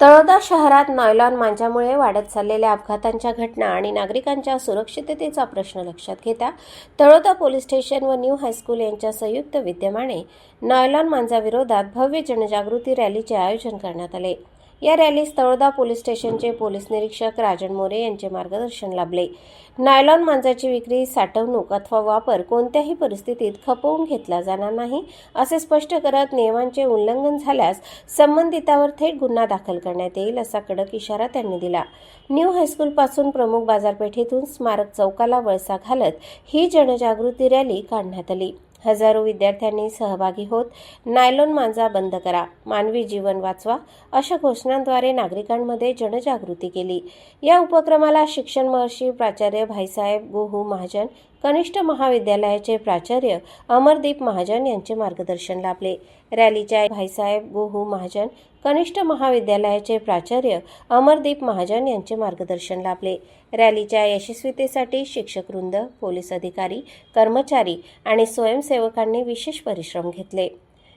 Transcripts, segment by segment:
तळोदा शहरात नायलॉन मांजामुळे वाढत चाललेल्या अपघातांच्या घटना आणि नागरिकांच्या सुरक्षिततेचा प्रश्न लक्षात घेता तळोदा पोलीस स्टेशन व न्यू हायस्कूल यांच्या संयुक्त विद्यमाने नायलॉन मांजाविरोधात भव्य जनजागृती रॅलीचे आयोजन करण्यात आले. या रॅलीस तळोदा पोलीस स्टेशनचे पोलीस निरीक्षक राजन मोरे यांचे मार्गदर्शन लाभले. नायलॉन मांजाची विक्री साठवणूक अथवा वापर कोणत्याही परिस्थितीत खपवून घेतला जाणार नाही असे स्पष्ट करत नियमांचे उल्लंघन झाल्यास संबंधितावर थेट गुन्हा दाखल करण्यात येईल असा कडक इशारा त्यांनी दिला. न्यू हायस्कूलपासून प्रमुख बाजारपेठेतून स्मारक चौकाला वळसा घालत ही जनजागृती रॅली काढण्यात आली. हजारो विद्यार्थ्यांनी सहभागी होत नायलॉन मांजा बंद करा. मानवी जीवन वाचवा अशा घोषणांद्वारे नागरिकांमध्ये जनजागृती केली. या उपक्रमाला शिक्षण महर्षी प्राचार्य भाईसाहेब गोहू महाजन कनिष्ठ महाविद्यालयाचे प्राचार्य अमरदीप महाजन यांचे मार्गदर्शन लाभले. रॅलीच्या भाईसाहेब गोहू महाजन कनिष्ठ महाविद्यालयाचे प्राचार्य अमरदीप महाजन यांचे मार्गदर्शन लाभले. रॅलीच्या यशस्वीतेसाठी शिक्षक वृंद पोलीस अधिकारी कर्मचारी आणि स्वयंसेवकांनी विशेष परिश्रम घेतले.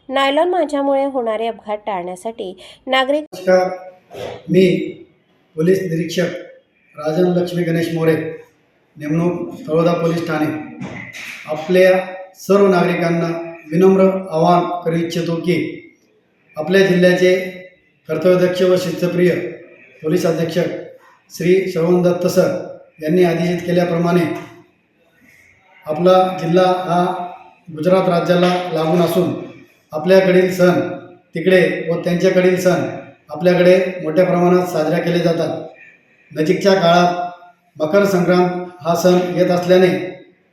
नायलॉन माझ्यामुळे होणारे अपघात टाळण्यासाठी नागरिक मी पोलीस निरीक्षक राजन लक्ष्मी गणेश मोरे नेमणूक तळोदा पोलीस ठाणे. आपल्या सर्व नागरिकांना विनम्र आवाहन करू इच्छितो की आपल्या जिल्ह्याचे कर्तव्यदक्ष व शिस्तप्रिय पोलीस अधीक्षक श्री श्रवण दत्त सर यांनी आदेशित केल्याप्रमाणे आपला जिल्हा हा गुजरात राज्याला लागून असून आपल्याकडील सण तिकडे व त्यांच्याकडील सण आपल्याकडे मोठ्या प्रमाणात साजरा केले जातात. नजीकच्या काळात मकर संक्रांत हा सण येत असल्याने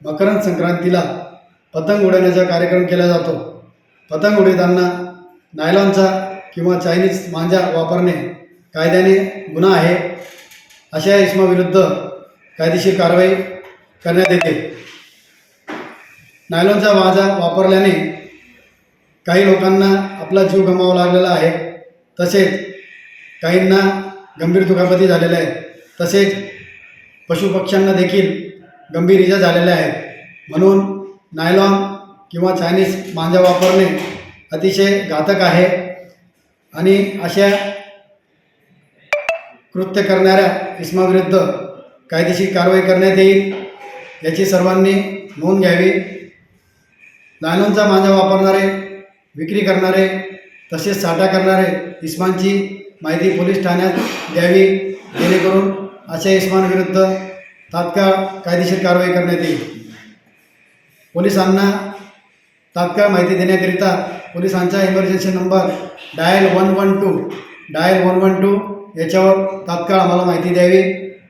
मकर संक्रांतीला पतंग उडवण्याचा कार्यक्रम केला जातो. पतंग उडवताना नायलॉनचा किंवा चायनीज मांजा वापरणे कायद्याने गुन्हा आहे अशा इसमाविरुद्ध कायदेशीर कारवाई करण्यात येते. नायलॉनचा मांजा वापरल्याने काही लोकांना आपला जीव गमावा लागलेला आहे. तसेच काहींना गंभीर दुखापती झालेल्या आहेत. तसेच पशुपक्ष्यांना देखील गंभीर इजा झालेल्या आहेत. म्हणून नायलॉन किंवा चायनीज मांजा वापरणे अतिशय घातक आहे. आणि अशा कृत्य करणाऱ्या इसमाविरुद्ध कायदेशीर कारवाई करण्यात येईल याची सर्वांनी नोंद घ्यावी. नायलॉनचा मांजा वापरणारे विक्री करणारे तसेच साठा करणारे इस्मांची माहिती पोलीस ठाण्यात द्यावी जेणेकरून अशा इस्मांविरुद्ध तात्काळ कायदेशीर कारवाई करण्यात येईल. पोलिसांना तात्काळ माहिती देण्याकरिता पोलिसांचा emergency number dial one one two dial one one two याच्यावर तात्काळ आम्हाला माहिती द्यावी.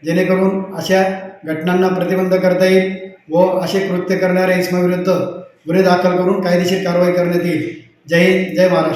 जेणेकरून अशा घटनांना प्रतिबंध करता येईल व असे कृत्य करणाऱ्या इसमाविरुद्ध गुन्हे दाखल करून कायदेशीर कारवाई करण्यात येईल. जय हिंद जय महाराष्ट्र.